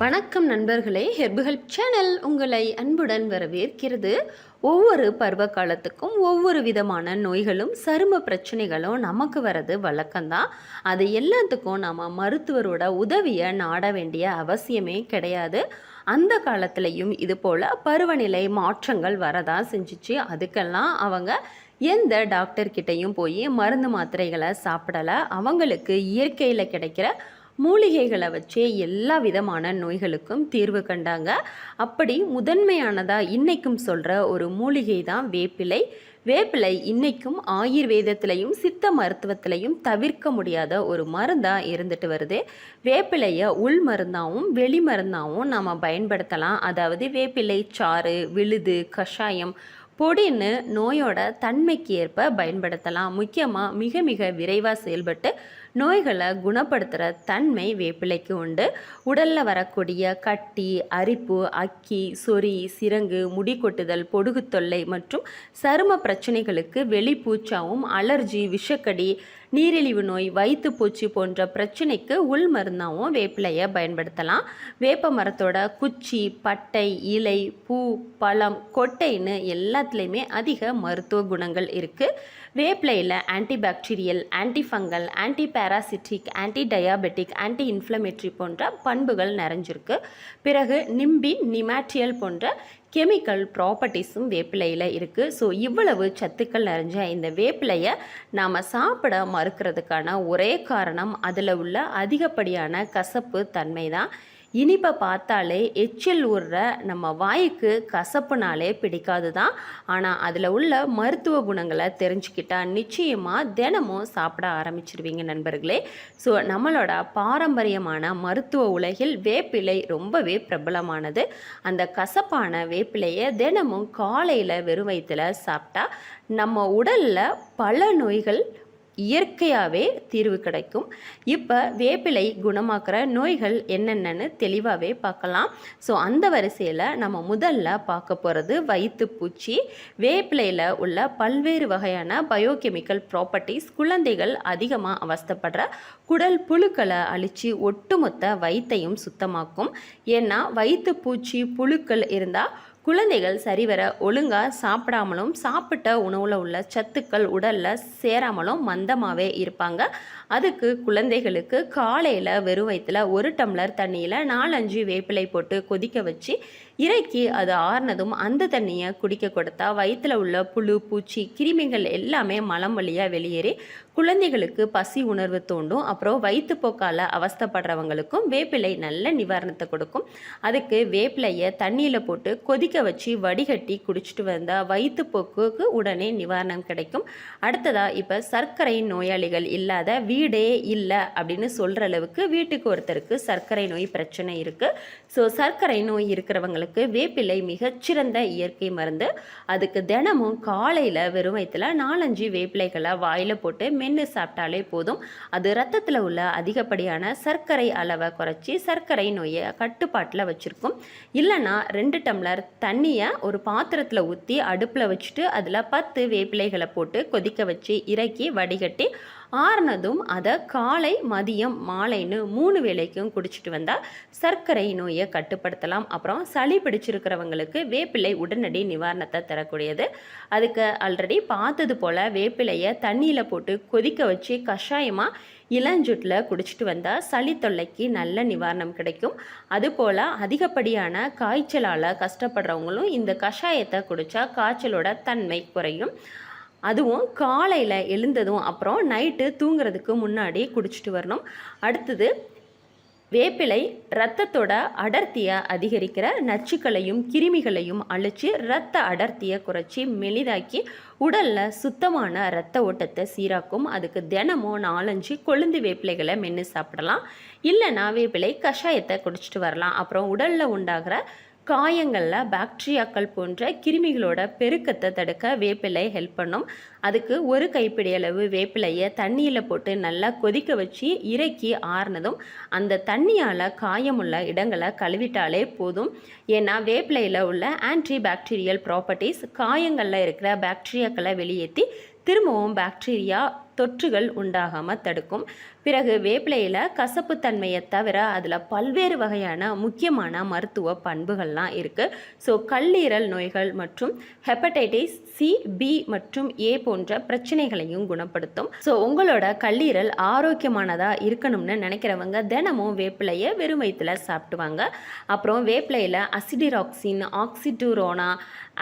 வணக்கம் நண்பர்களே ஹெர்புகள் சேனல் உங்களை அன்புடன் வரவேற்கிறது. ஒவ்வொரு பருவ காலத்துக்கும் ஒவ்வொரு விதமான நோய்களும் சரும பிரச்சனைகளும் நமக்கு வர்றது வழக்கம்தான். அது எல்லாத்துக்கும் நம்ம மருத்துவரோட உதவியை நாட வேண்டிய அவசியமே கிடையாது. அந்த காலத்துலேயும் இது போல் பருவநிலை மாற்றங்கள் வரதான் செஞ்சுச்சு. அதுக்கெல்லாம் அவங்க எந்த டாக்டர்கிட்டையும் போய் மருந்து மாத்திரைகளை சாப்பிடலை. அவங்களுக்கு இயற்கையில் கிடைக்கிற மூலிகைகளை வச்சே எல்லா விதமான நோய்களுக்கும் தீர்வு கண்டாங்க. அப்படி முதன்மையானதாக இன்னைக்கும் சொல்கிற ஒரு மூலிகை தான் வேப்பிலை. வேப்பிலை இன்னைக்கும் ஆயுர்வேதத்திலையும் சித்த மருத்துவத்திலையும் தவிர்க்க முடியாத ஒரு மருந்தாக இருந்துட்டு வருது. வேப்பிலையை உள் மருந்தாகவும் வெளி மருந்தாகவும் நம்ம பயன்படுத்தலாம். அதாவது வேப்பிலை சாறு விழுது கஷாயம் பொடின்னு நோயோட தன்மைக்கு ஏற்ப பயன்படுத்தலாம். முக்கியமாக மிக மிக விரைவாக செயல்பட்டு நோய்களை குணப்படுத்துகிற தன்மை வேப்பிலைக்கு உண்டு. உடலில் வரக்கூடிய கட்டி அரிப்பு அக்கி சொறி சிரங்கு முடி கொட்டுதல் பொடுகு தொல்லை மற்றும் சரும பிரச்சனைகளுக்கு வெளிப்பூச்சாவும் அலர்ஜி விஷக்கடி நீரிழிவு நோய் வயிற்றுப்பூச்சி போன்ற பிரச்சனைக்கு உள் மருந்தாகவும் வேப்பிலையை பயன்படுத்தலாம். வேப்ப மரத்தோட குச்சி பட்டை இலை பூ பழம் கொட்டைன்னு எல்லாத்துலேயுமே அதிக மருத்துவ குணங்கள் இருக்குது வேப்பிலையில் antibacterial antifungal anti parasitic anti diabetic anti inflammatory போன்ற பண்புகள் நிறைஞ்சிருக்கு. பிறகு நிம்பின் நிமாட்ரியல் போன்ற கெமிக்கல் ப்ராப்பர்ட்டிஸும் வேப்பிலையில் இருக்குது ஸோ இவ்வளவு சத்துக்கள் நிறைஞ்ச இந்த வேப்பிலையை நாம் சாப்பிட மறுக்கிறதுக்கான ஒரே காரணம் அதில் உள்ள அதிகப்படியான கசப்பு தன்மை தான் இனிப்பை பார்த்தாலே எச்சில் உடுற நம்ம வாய்க்கு கசப்புனாலே பிடிக்காது தான் ஆனால் அதில் உள்ள மருத்துவ குணங்களை தெரிஞ்சுக்கிட்டால் நிச்சயமாக தினமும் சாப்பிட ஆரம்பிச்சிருவீங்க நண்பர்களே. ஸோ நம்மளோட பாரம்பரியமான மருத்துவ உலகில் வேப்பிலை ரொம்பவே பிரபலமானது. அந்த கசப்பான வேப்பிலையை தினமும் காலையில் வெறும் வயிற்றில் சாப்பிட்டா நம்ம உடலில் பல நோய்கள் இயற்கையாகவே தீர்வு கிடைக்கும். இப்போ வேப்பிலை குணமாக்குற நோய்கள் என்னென்னு தெளிவாகவே பார்க்கலாம். ஸோ அந்த வரிசையில் நம்ம முதல்ல பார்க்க போகிறது வயிற்றுப்பூச்சி வேப்பிலையில் உள்ள பல்வேறு வகையான பயோகெமிக்கல் ப்ராப்பர்ட்டிஸ் குழந்தைகள் அதிகமாக அவஸ்தப்படுற குடல் புழுக்களை அழித்து ஒட்டுமொத்த வயிற்றையும் சுத்தமாக்கும். ஏன்னா வயிற்றுப்பூச்சி புழுக்கள் இருந்தால் குழந்தைகள் சரிவர ஒழுங்காக சாப்பிடாமலும் சாப்பிட்ட உணவில் உள்ள சத்துக்கள் உடலில் சேராமலும் மந்தமாகவே இருப்பாங்க. அதுக்கு குழந்தைகளுக்கு காலையில் வெறும் வயிற்றில் ஒரு டம்ளர் தண்ணியில் நாலஞ்சு வேப்பிலை போட்டு கொதிக்க வச்சு இறக்கி அது ஆறுனதும் அந்த தண்ணியை குடிக்க கொடுத்தா வயிற்றில் உள்ள புழு பூச்சி கிருமிகள் எல்லாமே மலம் வழியாக வெளியேறி குழந்தைகளுக்கு பசி உணர்வு தூண்டும். அப்புறம் வயிற்றுப்போக்கால் அவஸ்தப்படுறவங்களுக்கும் வேப்பிலை நல்ல நிவாரணத்தை கொடுக்கும். அதுக்கு வேப்பிலையை தண்ணியில் போட்டு கொதிக்க வச்சு வடிகட்டி குடிச்சிட்டு வந்தால் வயிற்றுப்போக்குக்கு உடனே நிவாரணம் கிடைக்கும். அடுத்ததாக இப்போ சர்க்கரை நோயாளிகள் இல்லாத வீ வீடே இல்லை அப்படின்னு சொல்கிற அளவுக்கு வீட்டுக்கு ஒருத்தருக்கு சர்க்கரை நோய் பிரச்சனை இருக்குது ஸோ சர்க்கரை நோய் இருக்கிறவங்களுக்கு வேப்பிலை மிகச்சிறந்த இயற்கை மருந்து. அதுக்கு தினமும் காலையில் வெறும் வயிற்றுல நாலஞ்சு வேப்பிலைகளை வாயில் போட்டு மென்று சாப்பிட்டாலே போதும். அது ரத்தத்தில் உள்ள அதிகப்படியான சர்க்கரை அளவை குறைச்சி சர்க்கரை நோயை கட்டுப்பாட்டில் வச்சுருக்கும். இல்லைன்னா ரெண்டு டம்ளர் தண்ணியை ஒரு பாத்திரத்தில் ஊற்றி அடுப்பில் வச்சுட்டு அதில் பத்து வேப்பிலைகளை போட்டு கொதிக்க வச்சு இறக்கி வடிகட்டி ஆறுனதும் அதை காலை மதியம் மாலைன்னு மூணு வேளைக்கும் குடிச்சிட்டு வந்தால் சர்க்கரை நோயை கட்டுப்படுத்தலாம். அப்புறம் சளி பிடிச்சிருக்கிறவங்களுக்கு வேப்பிலை உடனடி நிவாரணத்தை தரக்கூடியது. அதுக்கு ஆல்ரெடி பார்த்தது போல் வேப்பிலையை தண்ணியில் போட்டு கொதிக்க வச்சு கஷாயமாக இளஞ்சுட்டில் குடிச்சிட்டு வந்தால் சளி தொல்லைக்கு நல்ல நிவாரணம் கிடைக்கும். அதுபோல் அதிகப்படியான காய்ச்சலால் கஷ்டப்படுறவங்களும் இந்த கஷாயத்தை குடித்தா காய்ச்சலோட தன்மை குறையும். அதுவும் காலையில் எழுந்ததும் அப்புறம் நைட்டு தூங்குறதுக்கு முன்னாடி குடிச்சிட்டு வரணும். அடுத்தது வேப்பிலை ரத்தத்தோட அடர்த்தியை அதிகரிக்கிற நச்சுக்களையும் கிருமிகளையும் அழிச்சு ரத்த அடர்த்தியை குறைச்சி மெலிதாக்கி உடலில் சுத்தமான ரத்த ஓட்டத்தை சீராக்கும். அதுக்கு தினமும் நாலஞ்சு கொழுந்து வேப்பிலைகளை மென்று சாப்பிடலாம். இல்லைனா வேப்பிலை கஷாயத்தை குடிச்சிட்டு வரலாம். அப்புறம் உடலில் உண்டாகிற காயங்களில் பாக்டீரியாக்கள் போன்ற கிருமிகளோட பெருக்கத்தை தடுக்க வேப்பிலை ஹெல்ப் பண்ணும். அதுக்கு ஒரு கைப்பிடி அளவு வேப்பிலையை தண்ணியில் போட்டு நல்லா கொதிக்க வச்சு இறக்கி ஆறுனதும் அந்த தண்ணியால் காயமுள்ள இடங்களை கழுவிட்டாலே போதும். ஏன்னா வேப்பிலையில் உள்ள ஆன்டி பாக்டீரியல் ப்ராப்பர்ட்டிஸ் காயங்களில் இருக்கிற பாக்டீரியாக்களை வெளியேற்றி திரும்பவும் பாக்டீரியா தொற்றுகள் உண்டாகாமல் தடுக்கும். பிறகு வேப்பிலையில் கசப்புத்தன்மையை தவிர அதில் பல்வேறு வகையான முக்கியமான மருத்துவ பண்புகள்லாம் இருக்குது ஸோ கல்லீரல் நோய்கள் மற்றும் ஹெப்படைட்டிஸ் சி பி மற்றும் ஏ போன்ற பிரச்சனைகளையும் குணப்படுத்தும். ஸோ உங்களோட கல்லீரல் ஆரோக்கியமானதாக இருக்கணும்னு நினைக்கிறவங்க தினமும் வேப்பிலையை வெறும் வயிற்றில் சாப்பிடுவாங்க அப்புறம் வேப்பிலையில் அசிடிராக்சின் ஆக்சிடூரோனா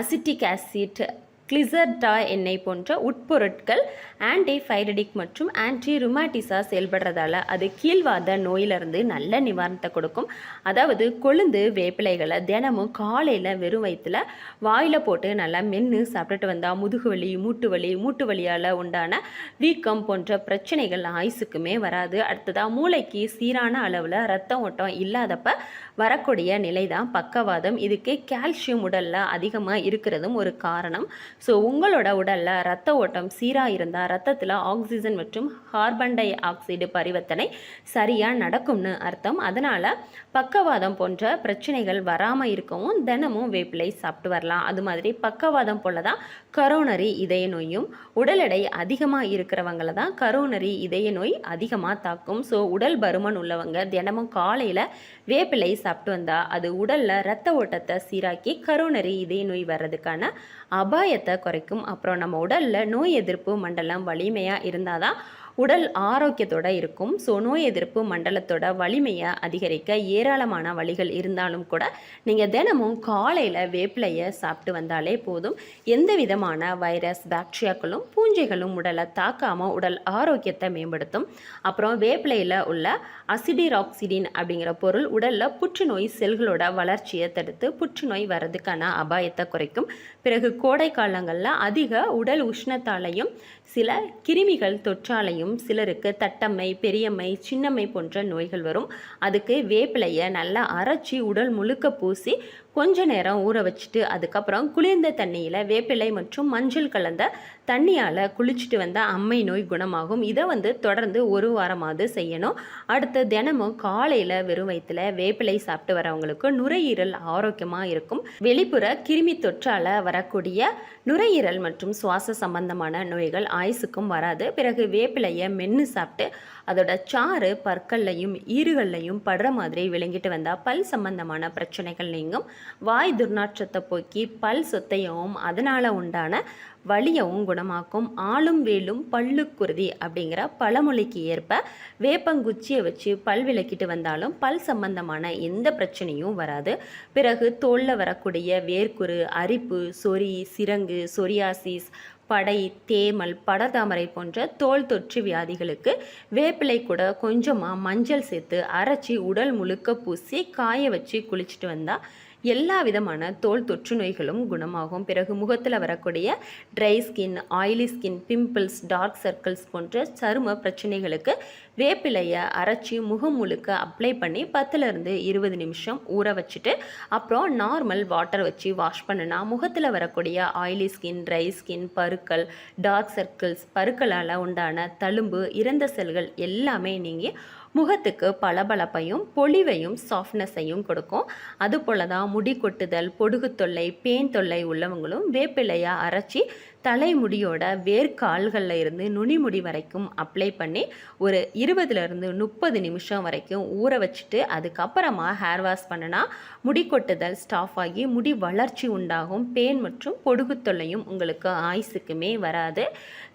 அசிட்டிக் ஆசிட் கிளிசர்டா எண்ணெய் போன்ற உட்பொருட்கள் ஆன்டி ஃபைரடிக் மற்றும் ஆன்டி ருமாட்டிஸாக செயல்படுறதால அது கீழ்வாத நோயிலிருந்து நல்ல நிவாரணத்தை கொடுக்கும். அதாவது கொழுந்து வேப்பிலைகளை தினமும் காலையில் வெறும் வயிற்றில் வாயில் போட்டு நல்லா மென்று சாப்பிட்டுட்டு வந்தால் முதுகு வலி மூட்டு வலி மூட்டு வலியால் உண்டான வீக்கம் போன்ற பிரச்சனைகள் ஆயுசுக்குமே வராது. அடுத்ததாக மூளைக்கு சீரான அளவில் ரத்த ஓட்டம் இல்லாதப்ப வரக்கூடிய நிலை தான் பக்கவாதம். இதுக்கு கால்சியம் உடலில் அதிகமாக இருக்கிறதும் ஒரு காரணம். ஸோ உங்களோட உடலில் ரத்த ஓட்டம் சீராக இருந்தால் ரத்தத்தில் ஆக்சிஜன் மற்றும் கார்பன் டை ஆக்சைடு பரிவர்த்தனை சரியாக நடக்கும்னு அர்த்தம். அதனால் பக்கவாதம் போன்ற பிரச்சனைகள் வராமல் இருக்கவும் தினமும் வேப்பிலை சாப்பிட்டு வரலாம். அது மாதிரி பக்கவாதம் போல தான் கரோனரி இதய நோயும் உடல் எடை அதிகமாக இருக்கிறவங்கள தான் கரோனரி இதய நோய் அதிகமாக தாக்கும். ஸோ உடல் பருமன் உள்ளவங்க தினமும் காலையில் வேப்பிலை சாப்பிட்டு வந்தால் அது உடலில் ரத்த ஓட்டத்தை சீராக்கி கரோனரி இதய நோய் வர்றதுக்கான அபாயத்தை குறைக்கும். அப்புறம் நம்ம உடலில் நோய் எதிர்ப்பு மண்டலம் வலிமையாக இருந்தால் தான் உடல் ஆரோக்கியத்தோட இருக்கும். ஸோ நோய் எதிர்ப்பு மண்டலத்தோட வலிமையை அதிகரிக்க ஏராளமான வழிகள் இருந்தாலும் கூட நீங்கள் தினமும் காலையில் வேப்பிலையை சாப்பிட்டு வந்தாலே போதும். எந்த விதமான வைரஸ் பாக்டீரியாக்களும் பூஞ்சைகளும் உடலை தாக்காமல் உடல் ஆரோக்கியத்தை மேம்படுத்தும். அப்புறம் வேப்பிலையில் உள்ள அசிடிராக்சிடின் அப்படிங்கிற பொருள் உடலில் புற்றுநோய் செல்களோட வளர்ச்சியை தடுத்து புற்றுநோய் வர்றதுக்கான அபாயத்தை குறைக்கும். பிறகு கோடை காலங்களில் அதிக உடல் உஷ்ணத்தாலையும் சில கிருமிகள் தொற்றாலையும் சிலருக்கு தட்டம்மை பெரியம்மை சின்னம்மை போன்ற நோய்கள் வரும். அதுக்கு வேப்பிலையை நல்லா அரைச்சி உடல் முழுக்க பூசி கொஞ்ச நேரம் ஊற வச்சுட்டு அதுக்கப்புறம் குளிர்ந்த தண்ணியில் வேப்பிலை மற்றும் மஞ்சள் கலந்த தண்ணியால் குளிச்சுட்டு வந்தால் அம்மை நோய் குணமாகும். இதை வந்து தொடர்ந்து ஒரு வாரமாவது செய்யணும். அடுத்து தினமும் காலையில் வெறும் வயிற்றுல வேப்பிலை சாப்பிட்டு வரவங்களுக்கு நுரையீரல் ஆரோக்கியமாக இருக்கும். வெளிப்புற கிருமி தொற்றால் வரக்கூடிய நுரையீரல் மற்றும் சுவாச சம்பந்தமான நோய்கள் ஆயுசுக்கும் வராது. பிறகு வேப்பிலையை மென்று சாப்பிட்டு அதோட சாறு பற்கள்லையும் ஈறுகள்லையும் படுற மாதிரி விளங்கிட்டு வந்தால் பல் சம்பந்தமான பிரச்சனைகள் நீங்கும். வாய் துர்நாற்றத்தை போக்கி பல் சொத்தையும் அதனால் உண்டான வலியவும் குணமாக்கும். ஆளும் வேலும் பல்லுக்குருதி அப்படிங்கிற பழமொழிக்கு ஏற்ப வேப்பங்குச்சியை வச்சு பல் விளக்கிட்டு வந்தாலும் பல் சம்பந்தமான எந்த பிரச்சனையும் வராது. பிறகு தோலில் வரக்கூடிய வேர்க்குரு அரிப்பு சொறி சிரங்கு சொரியாசிஸ் படை தேமல் படதாமரை போன்ற தோல் தொற்று வியாதிகளுக்கு வேப்பிலை கூட கொஞ்சமாக மஞ்சள் சேர்த்து அரைச்சி உடல் முழுக்க பூசி காய வச்சு குளிச்சுட்டு வந்தால் எல்லா விதமான தோல் தொற்று நோய்களும் குணமாகும். பிறகு முகத்தில் வரக்கூடிய dry skin oily skin pimples dark circles போன்ற சரும பிரச்சனைகளுக்கு வேப்பிலையை அரைச்சி முகம் முழுக்க அப்ளை பண்ணி பத்துலேருந்து இருபது நிமிஷம் ஊற வச்சுட்டு அப்புறம் நார்மல் வாட்டர் வச்சு வாஷ் பண்ணுனா முகத்தில் வரக்கூடிய ஆயிலி ஸ்கின் ட்ரை ஸ்கின் பருக்கள் டார்க் சர்க்கிள்ஸ் பருக்களால் உண்டான தழும்பு இறந்த செல்கள் எல்லாமே நீங்கி முகத்துக்கு பளபளப்பையும் பொலிவையும் சாஃப்ட்னஸையும் கொடுக்கும். அதுபோல தான் முடி கொட்டுதல் பொடுகு தொல்லை பேன் தொல்லை உள்ளவங்களும் வேப்பிலையை அரைச்சி தலைமுடியோட வேர்க்கால்களில் இருந்து நுனிமுடி வரைக்கும் அப்ளை பண்ணி ஒரு இருபதுலேருந்து முப்பது நிமிஷம் வரைக்கும் ஊற வச்சுட்டு அதுக்கப்புறமா ஹேர் வாஷ் பண்ணினா முடி கொட்டுதல் ஸ்டாஃப் ஆகி முடி வளர்ச்சி உண்டாகும். பேன் மற்றும் பொடுகு தொல்லையும் உங்களுக்கு ஆயுசுக்குமே வராது.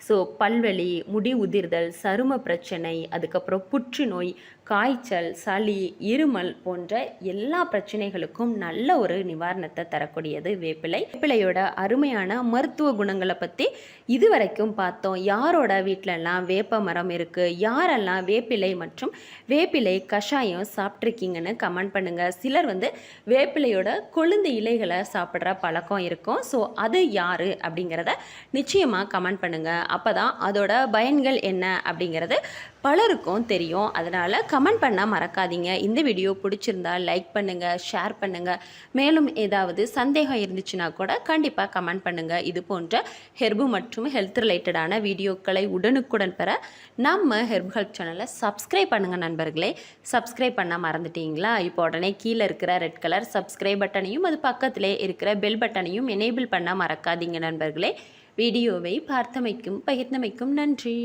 ஸோ பல்வலி முடி உதிர்தல் சரும பிரச்சனை அதுக்கப்புறம் புற்றுநோய் காய்ச்சல் சளி இருமல் போன்ற எல்லா பிரச்சனைகளுக்கும் நல்ல ஒரு நிவாரணத்தை தரக்கூடியது வேப்பிலை. வேப்பிலையோட அருமையான மருத்துவ குணங்களை பற்றி இதுவரைக்கும் பார்த்தோம். யாரோட வீட்டிலலாம் வேப்ப மரம் இருக்குது யாரெல்லாம் வேப்பிலை மற்றும் வேப்பிலை கஷாயம் சாப்பிட்ருக்கீங்கன்னு கமெண்ட் பண்ணுங்கள் சிலர் வந்து வேப்பிலையோட கொழுந்து இலைகளை சாப்பிட்ற பழக்கம் இருக்கும். ஸோ அது யார் அப்படிங்கிறத நிச்சயமாக கமெண்ட் பண்ணுங்கள் அப்போ தான் அதோட பயன்கள் என்ன அப்படிங்கிறது பலருக்கும் தெரியும். அதனால் கமெண்ட் பண்ண மறக்காதீங்க. இந்த வீடியோ பிடிச்சிருந்தா லைக் பண்ணுங்கள் ஷேர் பண்ணுங்கள் மேலும் ஏதாவது சந்தேகம் இருந்துச்சுன்னா கூட கண்டிப்பாக கமெண்ட் பண்ணுங்கள் இது போன்ற ஹெர்பு மற்றும் ஹெல்த் ரிலேட்டடான வீடியோக்களை உடனுக்குடன் பெற நம்ம ஹெர்பு ஹெல்ப் சேனலை சப்ஸ்கிரைப் பண்ணுங்கள் நண்பர்களே. சப்ஸ்கிரைப் பண்ண மறந்துட்டீங்களா? இப்போ உடனே கீழே இருக்கிற ரெட் கலர் சப்ஸ்கிரைப் பட்டனையும் அது பக்கத்திலே இருக்கிற பெல் பட்டனையும் எனேபிள் பண்ண மறக்காதீங்க நண்பர்களே. வீடியோவை பார்த்தமைக்கும் பகிர்ந்தமைக்கும் நன்றி.